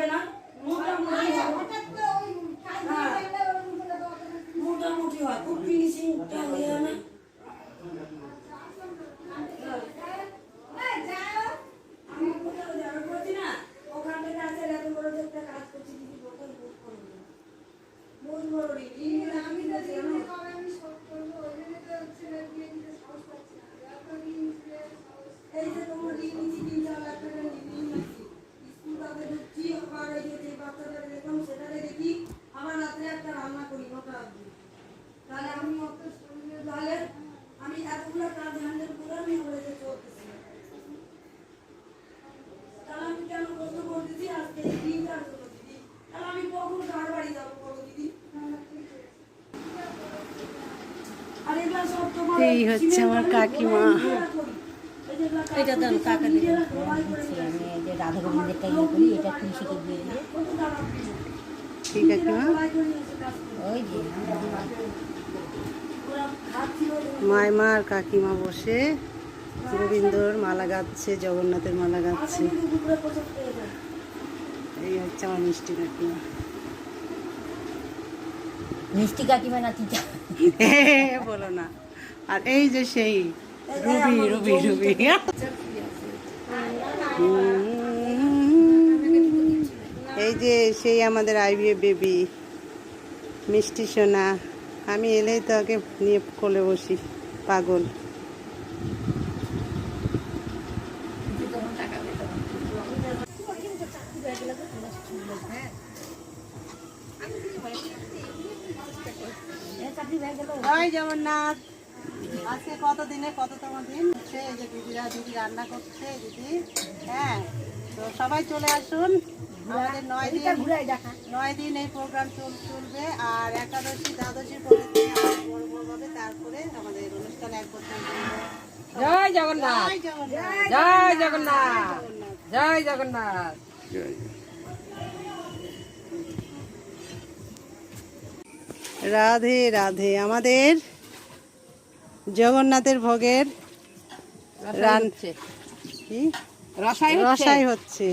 হবে না মোটামুটি হবে। হ্যাঁ। মোটামুটি হয় খুব ফিনিশিংটা হয়ে না আমি কোথাও যাওয়ার করছি না ওখান থেকে আসে এত বড় যে একটা কাজ করছি দিদি বোতল বুক করব বহুত বড় রিডি আমি তো জানো এই যে তোমার ঋণ নিচ্ছি তিন চার লাখ টাকা ঋণ নিচ্ছি স্কুল তাদের ঢুকছি আবার এই যে যে বাচ্চাদের দেখলাম সেটারে দেখি আবার রাত্রে একটা রান্না করি নটা অবধি তাহলে আমি অত শরীরে- তাহলে আমি এতগুলো কাজ হ্যান্ডেল করে আমি কলেজে চলতেছি তাহলে আমি কেন কষ্ট করতেছি আজকে এই দিনটার জন্য দিদি তাহলে আমি কখন কার বাড়ি যাব বলো দিদি আর এগুলা সব তোমার এই হচ্ছে আমার কাকিমা। এটা দেন কাকা আমি যে রাধা গোবিন্দেরটা ইয়ে করি এটা তুলসীকে দিয়ে দিয়ে ঠিক কাকিমা ওই যে আর কাকিমা বসে গোবিন্দর মালা গাচ্ছে জগন্নাথের মালা গাচ্ছে। এই হচ্ছে আমার মিষ্টি কাকিমা। মিষ্টি কাকিমা নাতিটা বলো না। আর এই যে সেই রুবি রুবি রুবি। এই যে সেই আমাদের আইবিএ বেবি, মিষ্টি সোনা। আমি এলেই তো আগে নিয়ে কোলে বসি, পাগল। জগন্নাথ আজকে কত দিনে কততম দিন? হচ্ছে এই যে দিদিরা দিদি রান্না করছে দিদি। হ্যাঁ তো সবাই চলে আসুন। আমাদের নয় দিন নয় দিন এই প্রোগ্রাম চল চলবে। আর একাদশী দ্বাদশীর পরের দিন আবার বড় বড় হবে। তারপরে আমাদের অনুষ্ঠান এক বছর জয় জগন্নাথ। জয় জগন্নাথ। জয় জগন্নাথ। রাধে রাধে। আমাদের জগন্নাথের ভোগের রসাই হচ্ছে।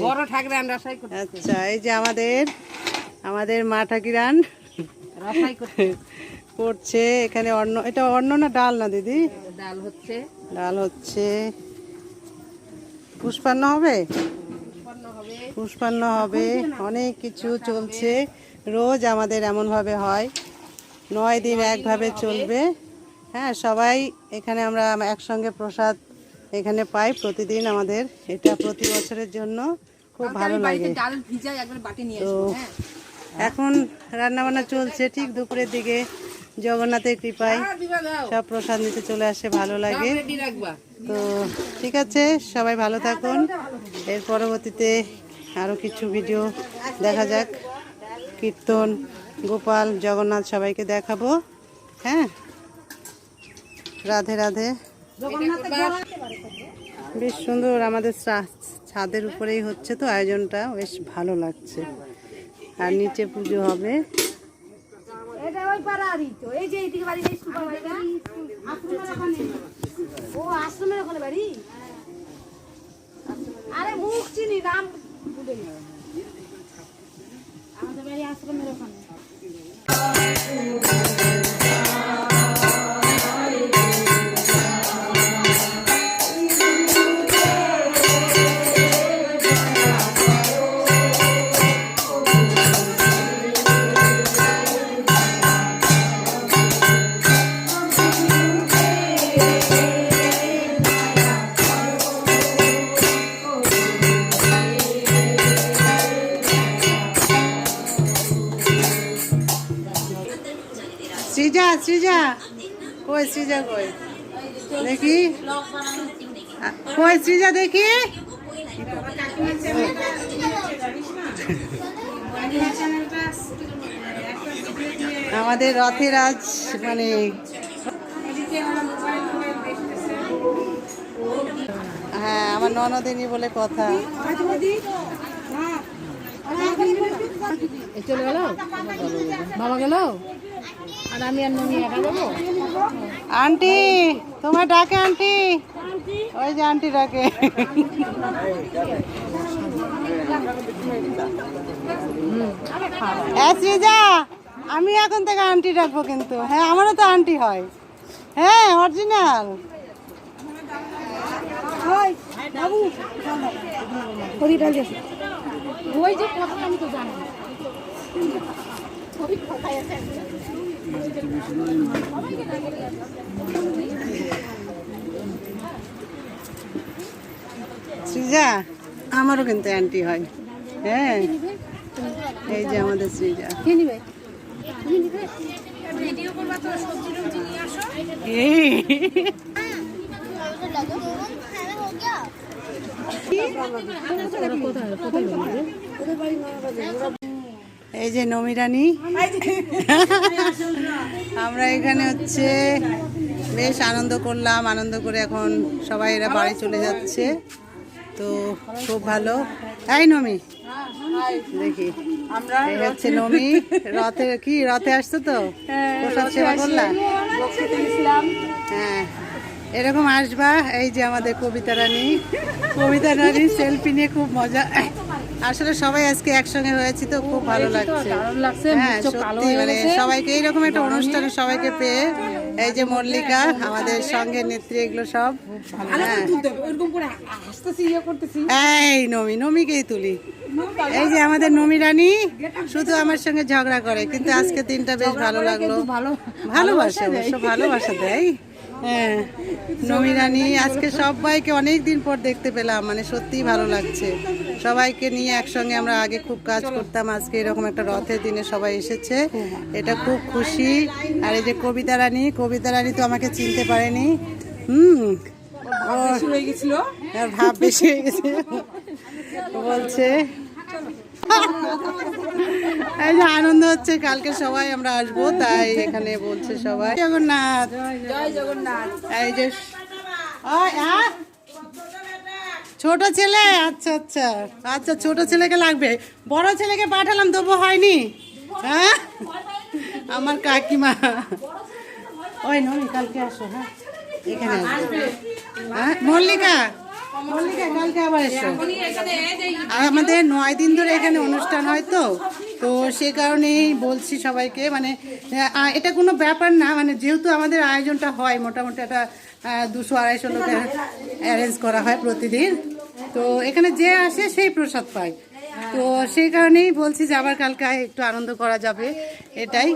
আচ্ছা এই যে আমাদের আমাদের মা ঠাকিরান করছে এখানে অন্ন এটা অন্ন না ডাল না দিদি? ডাল হচ্ছে। ডাল হচ্ছে। পুষ্পান্ন হবে? হবে। পুষ্পান্ন হবে। অনেক কিছু চলছে। রোজ আমাদের এমনভাবে হয়। নয় দিন একভাবে চলবে। হ্যাঁ সবাই এখানে আমরা একসঙ্গে প্রসাদ এখানে পাই প্রতিদিন আমাদের। এটা প্রতি বছরের জন্য খুব ভালো লাগে। তো হ্যাঁ। এখন রান্নাবান্না চলছে ঠিক দুপুরের দিকে। জগন্নাথের কৃপায় দাও। সব প্রসাদ নিতে চলে আসে ভালো লাগে। তো ঠিক আছে সবাই ভালো থাকুন। এর পরবর্তীতে আরও কিছু ভিডিও দেখা যাক। কীর্তন গোপাল জগন্নাথ সবাইকে দেখাবো হ্যাঁ। রাধে রাধে। বেশ সুন্দর আমাদের ছাদের উপরেই হচ্ছে তো আয়োজনটা, বেশ ভালো লাগছে। আর নিচে পুজো হবে। আমাদের বাড়ি আশ্রমের ওখানে। সৃজা? কই সৃজা কই? দেখি। কই সৃজা দেখি? আমাদের রথের আজ মানে হ্যাঁ আমার ননদিনী বলে কথা। চলে গেল? বাবা গেল? আর আমি আর ননি একা যাব? আন্টি তোমার ডাকে আন্টি। ওই যে আন্টি ডাকে। আমি এখন থেকে আন্টি ডাকবো কিন্তু। হ্যাঁ আমারও তো আন্টি হয়। হ্যাঁ অরিজিনাল। ওই যে কথা আমি তো জানি শ্রীজা আমারও কিন্তু অ্যান্টি হয়। হ্যাঁ এই যে আমাদের শ্রীজা কে? নিবে এই। যে নমিরানি। আমরা এখানে হচ্ছে বেশ আনন্দ করলাম আনন্দ করে এখন সবাই এরা বাড়ি চলে যাচ্ছে। তো খুব ভালো। তাই নমি দেখি। এই হচ্ছে নমি। রথে কি রথে আসছো তো? প্রসাদ সেবা করলাম হ্যাঁ এরকম আসবা। এই যে আমাদের কবিতা রানী। কবিতা রানী সেলফি নিয়ে খুব মজা। আসলে সবাই আজকে একসঙ্গে হয়েছি তো খুব ভালো লাগছে। হ্যাঁ সত্যি মানে সবাইকে এইরকম একটা অনুষ্ঠানে সবাইকে পেয়ে এই যে মল্লিকা আমাদের সঙ্গে নেত্রী এগুলো সব। হ্যাঁ। এই নমি নমিকেই তুলি। এই যে আমাদের নমি রানী শুধু আমার সঙ্গে ঝগড়া করে কিন্তু আজকে দিনটা বেশ ভালো লাগল। ভালোবাসা অবশ্য ভালোবাসা দেয়। হ্যাঁ নমি রানী আজকে সবাইকে অনেক দিন পর দেখতে পেলাম মানে সত্যিই ভালো লাগছে। সবাইকে নিয়ে একসঙ্গে আমরা আগে খুব কাজ করতাম আজকে এরকম একটা রথের দিনে সবাই এসেছে। এটা খুব খুশি। আর এই যে কবিতা রানী কবিতা রানী তো আমাকে চিনতে পারেনি। হুম। গেছিল। ভাব বেশি হয়ে গেছে। বলছে এই যে আনন্দ হচ্ছে কালকে সবাই আমরা আসব তাই এখানে বলছে সবাই। জগন্নাথ। জগন্নাথ। এই যে ছোট ছেলে আচ্ছা আচ্ছা আচ্ছা ছোট ছেলেকে লাগবে। বড় ছেলেকে পাঠালাম তবু হয়নি। হ্যাঁ? আমার কাকিমা। ওই ননি কালকে আসো হ্যাঁ। এখানে আসবে। হ্যাঁ মল্লিকা। আমাদের নয় দিন ধরে এখানে অনুষ্ঠান হয় তো। তো সে কারণেই বলছি সবাইকে মানে এটা কোনো ব্যাপার না মানে যেহেতু আমাদের আয়োজনটা হয়, মোটামুটি একটা দুশো আড়াইশো লোকের অ্যারেঞ্জ করা হয় প্রতিদিন। তো এখানে যে আসে সেই প্রসাদ পায়। তো সেই কারণেই বলছি যে আবার কালকে একটু আনন্দ করা যাবে, এটাই।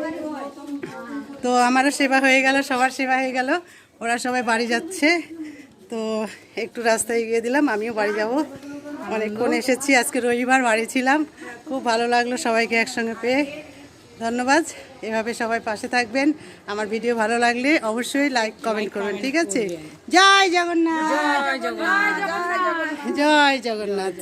তো আমারও সেবা হয়ে গেল, সবার সেবা হয়ে গেল, ওরা সবাই বাড়ি যাচ্ছে। তো একটু রাস্তায় গিয়ে দিলাম আমিও বাড়ি যাব। অনেকক্ষণ এসেছি আজকে রবিবার বাড়ি ছিলাম। খুব ভালো লাগল সবাইকে একসঙ্গে পেয়ে। ধন্যবাদ এভাবে সবাই পাশে থাকবেন। আমার ভিডিও ভালো লাগলে অবশ্যই লাইক কমেন্ট করবেন ঠিক আছে? জয় জগন্নাথ! জয় জগন্নাথ! জয় জগন্নাথ!